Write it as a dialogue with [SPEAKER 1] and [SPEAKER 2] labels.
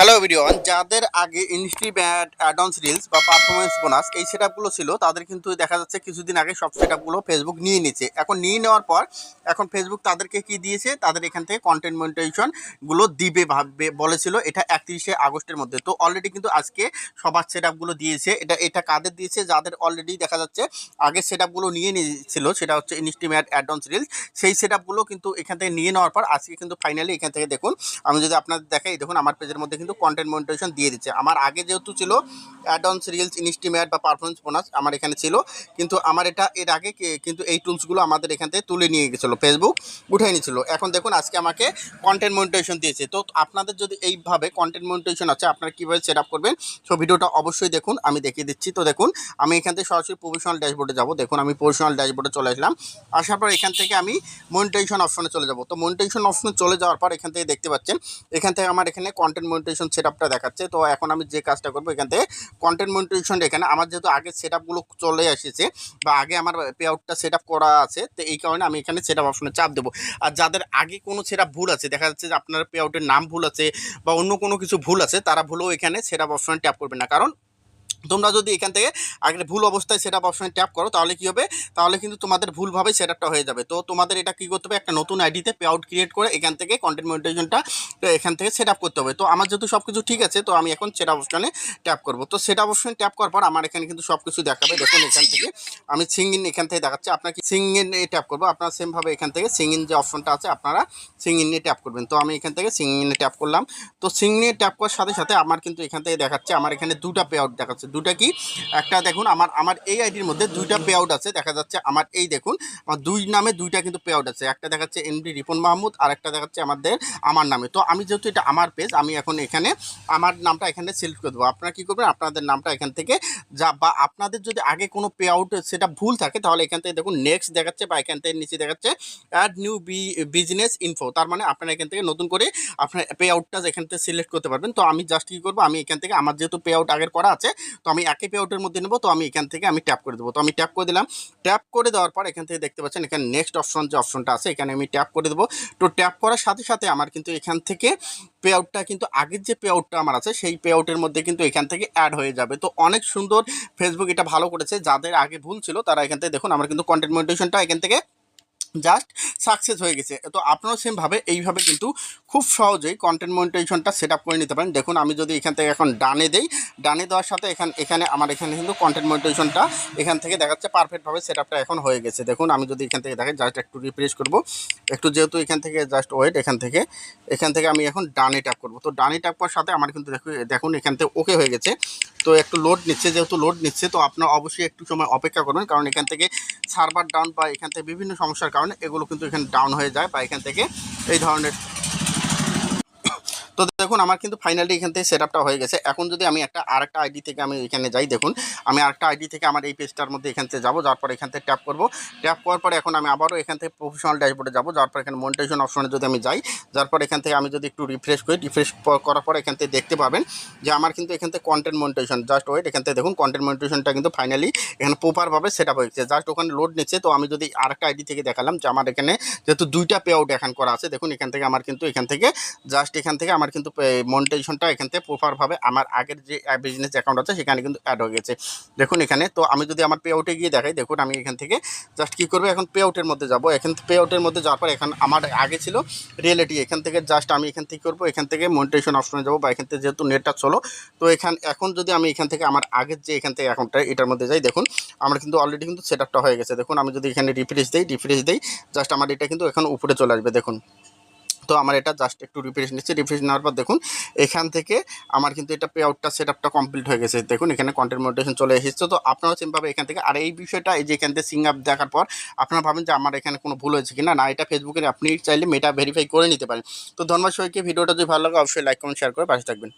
[SPEAKER 1] Hello ভিডিওন যাদের আগে ইনস্টিম্যাট অ্যাডভান্স রিলস বা পারফরমেন্স বোনাস এই সেটআপগুলো ছিল, তাদের কিন্তু দেখা যাচ্ছে কিছুদিন আগে সব সেটআপগুলো ফেসবুক নিয়ে নিচ্ছে এখন নিয়ে নেওয়ার পর, এখন ফেসবুক তাদেরকে কি দিয়েছে? তাদের এখান থেকে কন্টেন্ট মনিটাইজেশনগুলো দিবে ভাববে, বলেছিল এটা একত্রিশে আগস্টের মধ্যে। তো অলরেডি কিন্তু আজকে সবার সেটআপগুলো দিয়েছে। এটা এটা কাদের দিয়েছে? যাদের অলরেডি দেখা যাচ্ছে আগে সেটআপগুলো নিয়ে নিয়েছিল, সেটা হচ্ছে ইনস্টিম্যাট অ্যাডভান্স রিলস সেই সেটআপগুলো কিন্তু এখান থেকে নিয়ে নেওয়ার পর, আজকে কিন্তু ফাইনালি এখান থেকে দেখুন, আমি যদি আপনাদের দেখাই, দেখুন আমার পেজের মধ্যে কিন্তু কন্টেন্ট মনিটাইজেশন দিয়ে দিচ্ছে। আমার আগে যেহেতু ছিল অ্যাডভান্স রিলস ইনস্টিমেট বা পারফরমেন্স বোনাস আমার এখানে ছিল। কিন্তু আমার এটা এর আগে কিন্তু এই টুলসগুলো আমাদের এখান থেকে তুলে নিয়ে গেছিল ফেসবুক উঠাই নিয়েছিল। এখন দেখুন আজকে আমাকে কন্টেন্ট মনিটাইজেশন দিয়েছে। তো আপনাদের যদি এইভাবে কন্টেন্ট মনিটাইজেশন আছে, আপনারা কীভাবে সেট আপ করবেন? সো ভিডিওটা অবশ্যই দেখুন, আমি দেখিয়ে দিচ্ছি। তো দেখুন, আমি এখান থেকে সরাসরি প্রফেশনাল ড্যাশবোর্ডে যাব। দেখুন, আমি প্রফেশনাল ড্যাশবোর্ডে চলে আসলাম। আসার পর এখান থেকে আমি মনিটাইজেশন অপশনে চলে যাব। তো মনিটাইজেশন অপশনে চলে যাওয়ার পর এখান থেকে দেখতে পাচ্ছেন, এখান থেকে আমার এখানে কন্টেন্ট মনিটাইজেশন সেট আপটা দেখাচ্ছে। তো এখন আমি যে কাজটা করব এখান থেকে কন্টেন্ট মনিটাইজেশন এখানে। আমার যেহেতু আগে সেট আপগুলো চলে এসেছে বা আগে আমার পে আউটটা সেট করা আছে, তো এই কারণে আমি এখানে সেট অপশনে চাপ দেবো। আর যাদের আগে কোনো সেট ভুল আছে, দেখা যাচ্ছে যে আপনার পে আউটের নাম ভুল আছে বা অন্য কোনো কিছু ভুল আছে, তারা ভুলও এখানে সেট অপশনে ট্যাপ করবে না। কারণ তোমরা যদি এখান থেকে আগে ভুল অবস্থায় সেট অপশনে ট্যাপ করো, তাহলে কী হবে? তাহলে কিন্তু তোমাদের ভুলভাবে সেট আপটা হয়ে যাবে। তো তোমাদের এটা কী করতে হবে? একটা নতুন আইডিতে পে আউট ক্রিয়েট করে এখান থেকে কন্টেন্ট মনিটাইজেশনটা এখান থেকে সেট করতে হবে। তো আমার যেহেতু সব কিছু ঠিক আছে, তো আমি এখন সেট অপশনে ট্যাপ করব। তো সেট অপশনে ট্যাপ করার পর আমার এখানে কিন্তু সব কিছু দেখাবে। দেখুন এখান থেকে আমি সিং ইন এখান থেকে দেখাচ্ছি। আপনার কি সিং ইন ট্যাপ করব? আপনারা সেমভাবে এখান থেকে সিং ইন যে অপশনটা আছে, আপনারা সিং ইনে ট্যাপ করবেন। তো আমি এখান থেকে সিং ইনে ট্যাপ করলাম। তো সিং ইনে ট্যাপ করার সাথে সাথে আমার কিন্তু এখান থেকে দেখাচ্ছে, আমার এখানে দুটা পে আউট দেখাচ্ছে। দুটা কি? একটা দেখুন, আমার আমার এই আইডির মধ্যে দুইটা পে আউট আছে, দেখা যাচ্ছে আমার এই দেখুন, আমার দুই নামে দুইটা কিন্তু পে আউট আছে। একটা দেখাচ্ছে এমডি রিপন মাহমুদ আর একটা দেখাচ্ছে আমাদের আমার নামে। তো আমি যেহেতু এটা আমার পেজ আমি এখন এখানে আমার নামটা এখানে সিলেক্ট করে দেবো। আপনারা কী করবেন? আপনাদের নামটা এখান থেকে যা, বা আপনাদের যদি আগে কোনো পে আউট সেটা ভুল থাকে, তাহলে এখান থেকে দেখুন নেক্সট দেখাচ্ছে বা এখান থেকে নিচে দেখাচ্ছে অ্যাড নিউ বিজনেস ইনফো তার মানে আপনারা এখান থেকে নতুন করে আপনার পে আউটটা এখান থেকে সিলেক্ট করতে পারবেন। তো আমি জাস্ট কী করব? আমি এখান থেকে আমার যেহেতু পে আউট আগের করা আছে তো আমি একই পে আউটের মধ্যে নেব, তো আমি এখান থেকে আমি ট্যাপ করে দেবো। তো আমি ট্যাপ করে দিলাম। ট্যাপ করে দেওয়ার পর এখান থেকে দেখতে পাচ্ছেন, এখানে নেক্সট অপশন যে অপশনটা আছে, এখানে আমি ট্যাপ করে দেবো। তো ট্যাপ করার সাথে সাথে আমার কিন্তু এখান থেকে পে আউটটা কিন্তু আগের যে পে আউটটা আমার আছে, সেই পে আউটের মধ্যে কিন্তু এখান থেকে অ্যাড হয়ে যাবে। তো অনেক সুন্দর ফেসবুক এটা ভালো করেছে। যাদের আগে ভুল ছিল, তারা এখান থেকে দেখুন, আমার কিন্তু কন্টেন্ট মনিটেশনটা এখান থেকে জাস্ট সাকসেস হয়ে গেছে। তো আপনারাও সেমভাবে এইভাবে কিন্তু খুব সহজেই কন্টেন্ট মনিটাইজেশনটা সেট আপ করে নিতে পারেন। দেখুন, আমি যদি এখান থেকে এখন ডানে দেই, ডানে দেওয়ার সাথে এখান এখানে আমার এখানে কিন্তু কন্টেন্ট মনিটাইজেশনটা এখান থেকে দেখাচ্ছে পারফেক্টভাবে সেট আপটা এখন হয়ে গেছে। দেখুন, আমি যদি এখান থেকে দেখাই জাস্ট একটু রিফ্রেশ করব। একটু যেহেতু এখান থেকে জাস্ট ওয়েট এখান থেকে এখান থেকে আমি এখন ডানে ট্যাপ করব। তো ডানে ট্যাপ করার সাথে আমার কিন্তু দেখুন দেখুন, এখান থেকে ওকে হয়ে গেছে। তো একটু লোড নিচ্ছে, যেহেতু লোড নিচ্ছে, তো আপনার অবশ্যই একটু সময় অপেক্ষা করবেন কারণ এখান থেকে সার্ভার ডাউন বা এখান থেকে বিভিন্ন সমস্যার কারণে এগুলো কিন্তু এখানে ডাউন হয়ে যায় বা এখান থেকে এই ধরনের তো দেখুন আমার কিন্তু ফাইনালি এখান থেকে সেট হয়ে গেছে এখন যদি আমি একটা আরেকটা আইডি থেকে আমি এখানে যাই দেখুন আমি আরেকটা আইডি থেকে আমার এই পেজটার মধ্যে এখান থেকে যাব যাওয়ার পর এখান থেকে ট্যাপ করব ট্যাপ করার পর এখন আমি আবারও এখান থেকে প্রফেশনাল ড্যাশবোর্ডে যাব যাওয়ার পর এখানে মনিটাইজেশন অপশনে যদি আমি যাই যার পর এখান থেকে আমি যদি একটু রিফ্রেশ করি রিফ্রেশ করার পর এখান থেকে দেখতে পাবেন যে আমার কিন্তু এখান থেকে কন্টেন্ট মনিটাইজেশন জাস্ট ওয়েট এখান থেকে দেখুন কন্টেন্ট মনিটাইজেশনটা কিন্তু ফাইনালি এখানে প্রপারভাবে সেট আপ হয়েছে জাস্ট ওখানে লোড নিচ্ছে তো আমি যদি আরেকটা আইডি থেকে দেখালাম যে আমার এখানে যেহেতু দুইটা পে আউট এখন করা আছে দেখুন এখান থেকে আমার কিন্তু এখান থেকে জাস্ট এখান থেকে আমার কিন্তু মনিটাইজেশনটা এখান থেকে প্রপারভাবে আমার আগের যে বিজনেস অ্যাকাউন্ট আছে, সেখানে কিন্তু অ্যাড হয়ে গেছে। দেখুন এখানে, তো আমি যদি আমার পে আউটে গিয়ে দেখাই, দেখুন আমি এখান থেকে জাস্ট কী করব, এখন পে আউটের মধ্যে যাব। এখান পে আউটের মধ্যে যাওয়ার পর এখন আমার আগে ছিল রিয়েলিটি এখান থেকে জাস্ট আমি এখান থেকে করব, এখান থেকে মনিটাইজেশন অপশনে যাব বা এখান থেকে যেহেতু নেটটা চলো, তো এখান, এখন যদি আমি এখান থেকে আমার আগের যে, এখান থেকে অ্যাকাউন্টটা এটার মধ্যে যাই, দেখুন আমার কিন্তু অলরেডি কিন্তু সেট হয়ে গেছে। দেখুন আমি যদি এখানে রিফ্রেশ দিই রিফ্রেশ দিই জাস্ট আমার এটা কিন্তু এখন উপরে চলে আসবে, দেখুন। তো আমার এটা জাস্ট একটু রিফ্রেশ নিচ্ছে। রিফ্রেশ নেওয়ার পর দেখুন, এখান থেকে আমার কিন্তু এটা পে আউটটা সেট আপটা কমপ্লিট হয়ে গেছে। দেখুন, এখানে কন্টেন্ট মোটিভেশন চলে এসেছে। তো আপনারাও সেমভাবে এখান থেকে, আর এই বিষয়টা, এই যে এখান থেকে সিং আপ দেখার পর, আপনারা ভাবেন যে আমার এখানে কোনো ভুল হয়েছে কিনা? না, এটা ফেসবুকে আপনি চাইলে মেটা ভেরিফাই করে নিতে পারেন। তো ধন্যবাদ সবাইকে। ভিডিওটা যদি ভালো লাগে, অবশ্যই লাইক কমেন্ট শেয়ার করে পাশে থাকবেন।